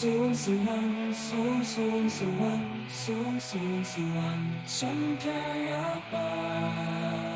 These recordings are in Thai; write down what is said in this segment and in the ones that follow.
สูงสวรรค์สูงสูงสวรรค์สูงสูงสวรรค์ฉันแค่อยากไป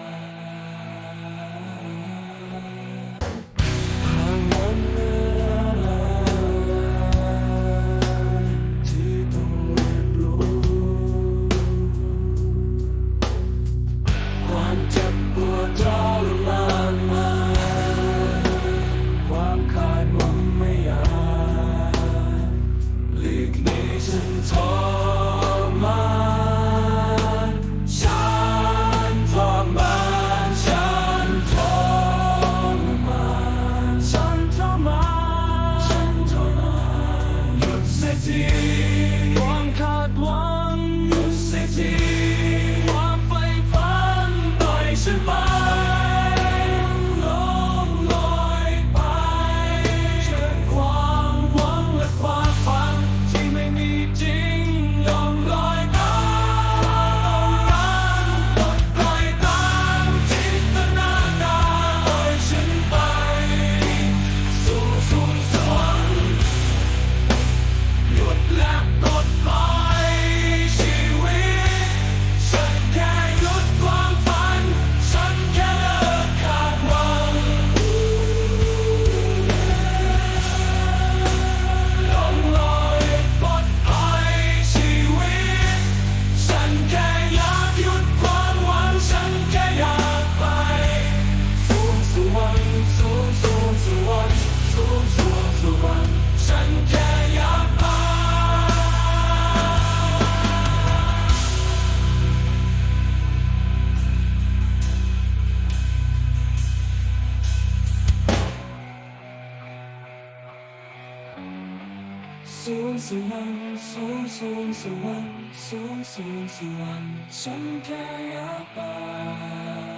สูงสวรรค์สูงสูงสวรรค์สูงสูงสวรรค์ฉันแค่อยากไป